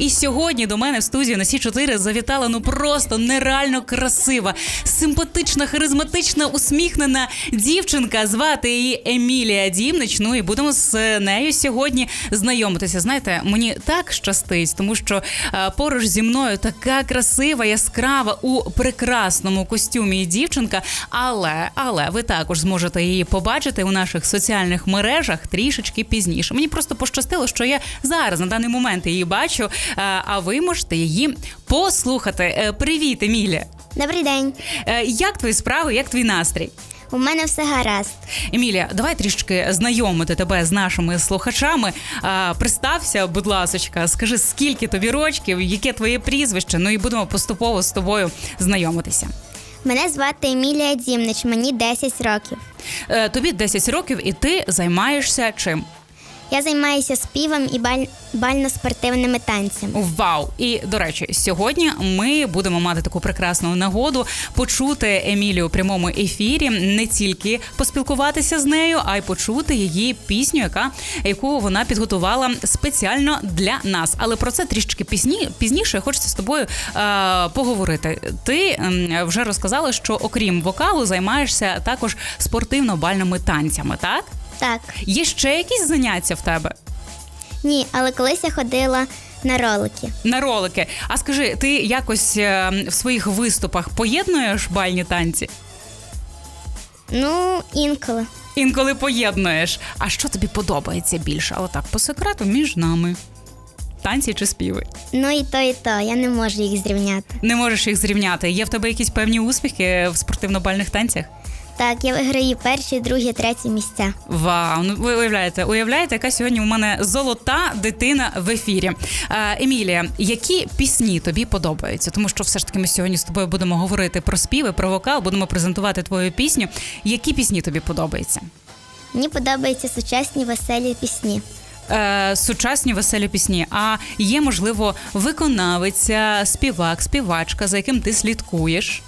І сьогодні до мене в студію на Сі 4 завітала ну просто нереально красива, симпатична, харизматична, усміхнена дівчинка. Звати її Емілія Дімнич. Ну і будемо з нею сьогодні знайомитися. Знаєте, мені так щастить, тому що е, поруч зі мною така красива, яскрава у прекрасному костюмі дівчинка. Але але ви також зможете її побачити у наших соціальних мережах трішечки пізніше. Мені просто пощастило, що я зараз на даний момент її бачу. Е, А ви можете її послухати. Е, Привіт, Емілія! Добрий день. Е, Як твої справи? Як твій настрій? У мене все гаразд. Емілія, давай трішки знайомити тебе з нашими слухачами. А, Представся, будь ласочка, скажи, скільки тобі рочків, яке твоє прізвище? Ну і будемо поступово з тобою знайомитися. Мене звати Емілія Дімнич, мені 10 років. Тобі 10 років, і ти займаєшся чим? Я займаюся співом і баль... бально-спортивними танцями. Вау! І до речі, сьогодні ми будемо мати таку прекрасну нагоду почути Емілію у прямому ефірі, не тільки поспілкуватися з нею, а й почути її пісню, яка яку вона підготувала спеціально для нас. Але про це трішки пізні, пізніше хочеться з тобою е, поговорити. Ти вже розказала, що окрім вокалу займаєшся також спортивно-бальними танцями, так? Так. Є ще якісь заняття в тебе? Ні, але колись я ходила на ролики. на ролики. А скажи, ти якось е, в своїх виступах поєднуєш бальні танці? Ну, інколи. Інколи поєднуєш. А що тобі подобається більше? Але так, по секрету між нами. Танці чи співи? Ну і то, і то. Я не можу їх зрівняти. Не можеш їх зрівняти. Є в тебе якісь певні успіхи в спортивно-бальних танцях? Так, я виграю перші, другі, треті місця. Вау, ну ви уявляєте, уявляєте, яка сьогодні у мене золота дитина в ефірі. Е, Емілія, які пісні тобі подобаються? Тому що все ж таки ми сьогодні з тобою будемо говорити про співи, про вокал, будемо презентувати твою пісню. Які пісні тобі подобаються? Мені подобаються сучасні веселі пісні. Е, сучасні веселі пісні. А є, можливо, виконавиця, співак, співачка, за яким ти слідкуєш.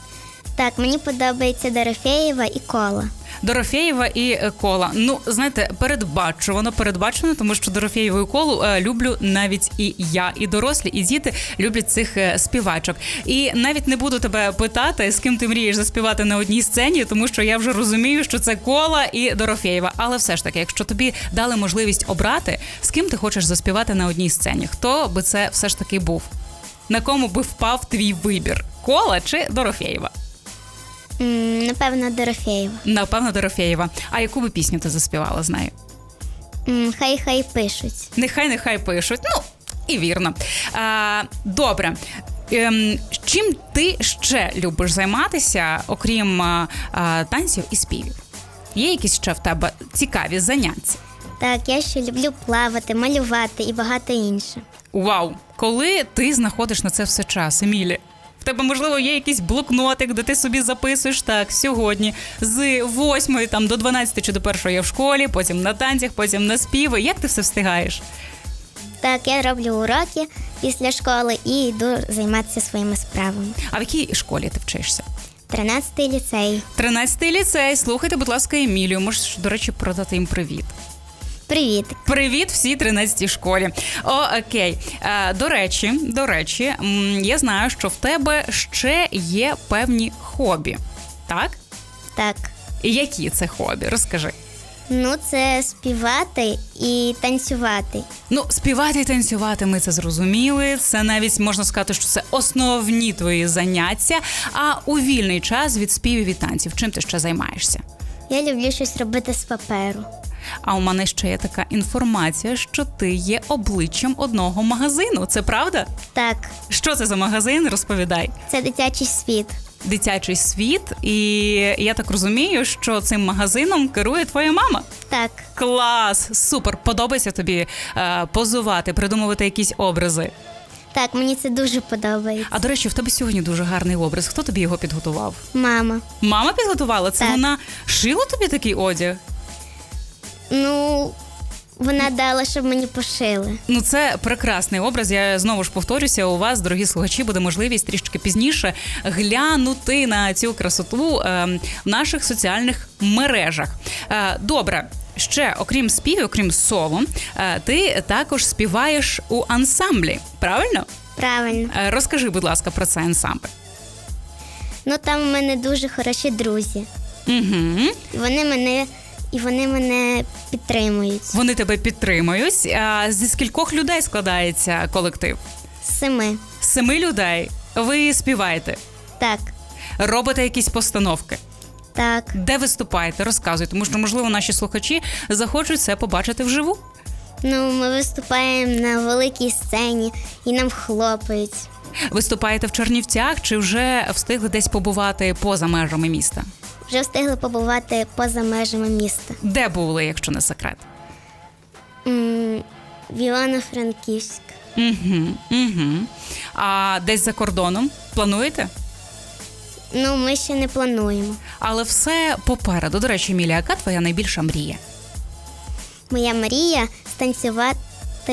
Так, мені подобається Дорофеєва і Кола. Дорофєєва і е, кола. Ну, знаєте, передбачувано, передбачено, тому що Дорофєєву і колу е, люблю навіть і я, і дорослі, і діти люблять цих е, співачок. І навіть не буду тебе питати, з ким ти мрієш заспівати на одній сцені, тому що я вже розумію, що це кола і Дорофєєва. Але все ж таки, якщо тобі дали можливість обрати, з ким ти хочеш заспівати на одній сцені, хто би це все ж таки був? На кому би впав твій вибір? Кола чи Дорофєєва? М, напевно, Дорофеєва. Напевно, Дорофєєва. А яку би пісню ти заспівала з нею? М, хай хай пишуть. Нехай нехай пишуть. Ну і вірно. А, добре. Ем, чим ти ще любиш займатися, окрім а, а, танців і співів? Є якісь ще в тебе цікаві заняття? Так, я ще люблю плавати, малювати і багато інше. Вау! Коли ти знаходиш на це все час, Емілі? Тебе, можливо, є якийсь блокнотик, де ти собі записуєш так сьогодні з 8 там, до 12 чи до 1 я в школі, потім на танцях, потім на співи. Як ти все встигаєш? Так, я роблю уроки після школи і йду займатися своїми справами. А в якій школі ти вчишся? 13-й ліцей. 13-й ліцей. Слухайте, будь ласка, Емілію. Можеш, до речі, продати їм привіт. Привіт. Привіт всій 13-й школі. О, окей. Е, до речі, до речі, я знаю, що в тебе ще є певні хобі. Так? Так. І які це хобі? Розкажи. Ну, це співати і танцювати. Ну, співати і танцювати, ми це зрозуміли. Це навіть можна сказати, що це основні твої заняття. А у вільний час від співів і танців. Чим ти ще займаєшся? Я люблю щось робити з паперу. А у мене ще є така інформація, що ти є обличчям одного магазину. Це правда? Так, Що це за магазин? Розповідай. це дитячий світ. Дитячий світ, і я так розумію, що цим магазином керує твоя мама. Так, Клас! Супер! Подобається тобі е, позувати, придумувати якісь образи. так, мені це дуже подобається. А до речі, в тебе сьогодні дуже гарний образ. Хто тобі його підготував? Мама. Мама підготувала? Це Так. вона шила тобі такий одяг? Ну, вона дала, щоб мені пошили. Ну, це прекрасний образ. Я знову ж повторюся. У вас, дорогі слухачі, буде можливість трішки пізніше глянути на цю красоту е, в наших соціальних мережах. Е, добре, ще, окрім співів, окрім соло, е, ти також співаєш у ансамблі, правильно? Правильно. Е, Розкажи, будь ласка, про цей ансамбль. Ну там у мене дуже хороші друзі. Угу. Вони мене, і вони мене підтримують. Вони тебе підтримують. А зі скількох людей складається колектив? Семи. Семи людей. Ви співаєте, Так, робите якісь постановки. так. Де виступаєте? Розказуйте, тому що, можливо, наші слухачі захочуть це побачити вживу. Ну, ми виступаємо на великій сцені і нам хлопають. Виступаєте в Чернівцях чи вже встигли десь побувати поза межами міста? Вже встигли побувати поза межами міста. Де були, якщо не секрет? М, В Івано-Франківськ. Угу, угу. А десь за кордоном плануєте? Ну, ми ще не плануємо. Але все попереду. До речі, Емілія, яка твоя найбільша мрія? Моя мрія станцювати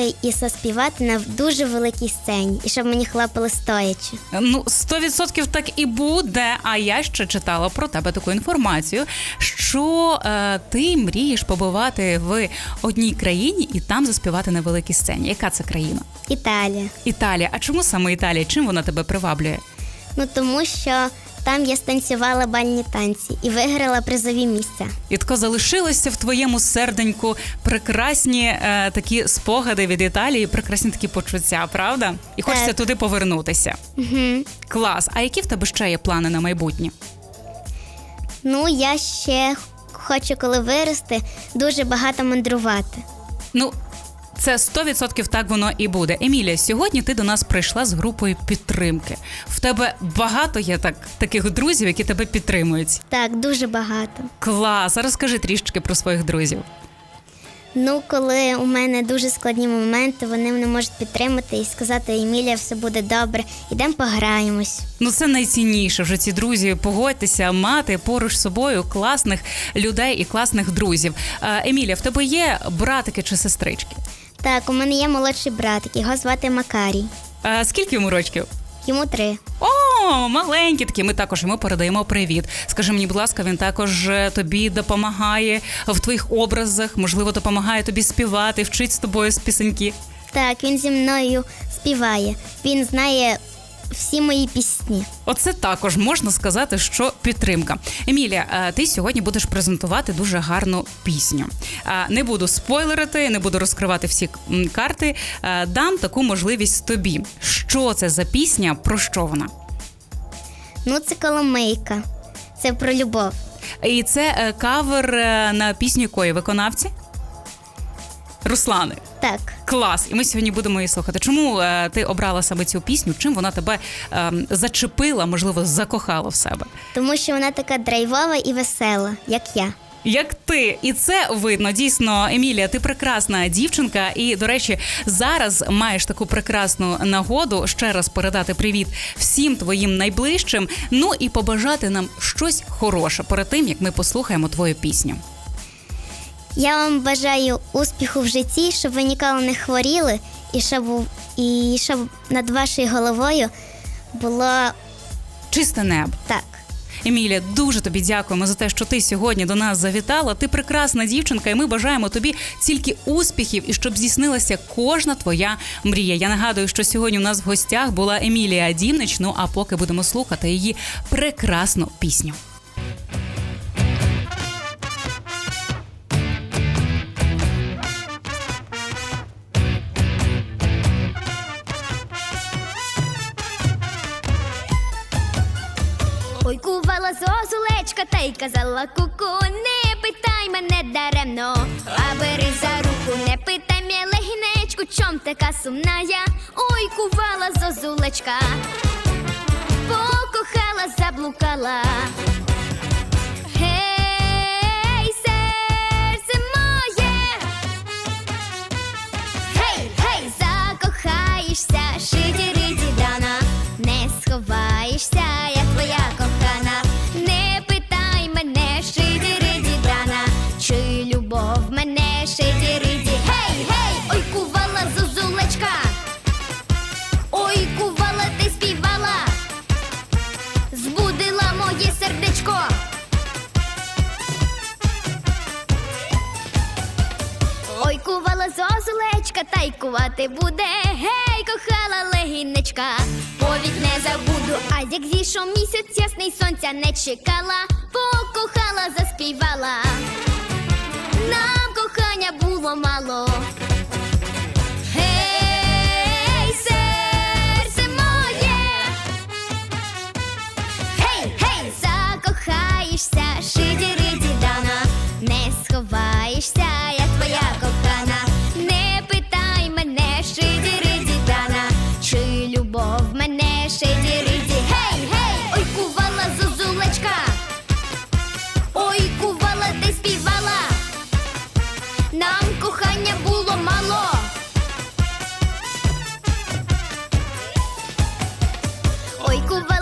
і заспівати на дуже великій сцені, і щоб мені хлопали стоячи. Ну, 100% так і буде. А я ще читала про тебе таку інформацію, що е, ти мрієш побувати в одній країні і там заспівати на великій сцені. Яка це країна? Італія. Італія. А чому саме Італія? Чим вона тебе приваблює? Ну тому що там я станцювала бальні танці і виграла призові місця. І тако залишилися в твоєму серденьку прекрасні е, такі спогади від Італії, прекрасні такі почуття, правда? І хочеться Так. туди повернутися. Угу. Клас. А які в тебе ще є плани на майбутнє? Ну, я ще хочу, коли вирости, дуже багато мандрувати. Ну, це 100% так воно і буде. Емілія, сьогодні ти до нас прийшла з групою підтримки. В тебе багато є так, таких друзів, які тебе підтримують. Так, дуже багато. Клас. А розкажи трішечки про своїх друзів. Ну, коли у мене дуже складні моменти, вони мене можуть підтримати і сказати: Емілія, все буде добре, ідемо пограємось. Ну, це найцінніше вже ці друзі. Погодьтеся, мати поруч з собою класних людей і класних друзів. Е, Емілія, в тебе є братики чи сестрички? Так, у мене є молодший братик, його звати Макарій. А Скільки йому рочків? Йому три. О, маленькі такі. Ми також йому передаємо привіт. Скажи мені, будь ласка, він також е, тобі допомагає в твоїх образах, можливо, допомагає тобі співати, вчить з тобою з пісеньки. Так, він зі мною співає. Він знає всі мої пісні. Оце також можна сказати, що підтримка. Емілія, е, ти сьогодні будеш презентувати дуже гарну пісню. Е, Не буду спойлерити, не буду розкривати всі карти. Е, Дам таку можливість тобі. Що це за пісня? Про що вона? Ну, це Коломийка. Це про любов. І це кавер на пісню якої виконавці? Руслани. Так. Клас, і ми сьогодні будемо її слухати. Чому е, ти обрала саме цю пісню? Чим вона тебе е, зачепила, можливо, закохала в себе? Тому що вона така драйвова і весела, як я. Як ти, і це видно дійсно, Емілія. Ти прекрасна дівчинка, і до речі, зараз маєш таку прекрасну нагоду ще раз передати привіт всім твоїм найближчим. Ну і побажати нам щось хороше перед тим, як ми послухаємо твою пісню. Я вам бажаю успіху в житті, щоб ви ніколи не хворіли, і щоб, і щоб над вашою головою було Чисте небо. так. Емілія, дуже тобі дякуємо за те, що ти сьогодні до нас завітала. Ти прекрасна дівчинка, і ми бажаємо тобі тільки успіхів і щоб здійснилася кожна твоя мрія. Я нагадую, що сьогодні у нас в гостях була Емілія Дімнич. Ну а поки будемо слухати її прекрасну пісню. Ой, кувала зозулечка та й казала куку, не питай мене даремно, а бери за руку, не питай мене легінечку, чом така сумна я. Ой, кувала зозулечка, покохала, заблукала. Буде. Гей, кохала легінечка, повік не забуду. А як зійшов місяць ясний сонця не чекала, покохала, заспівала. Нам кохання було мало. Ой, кувала.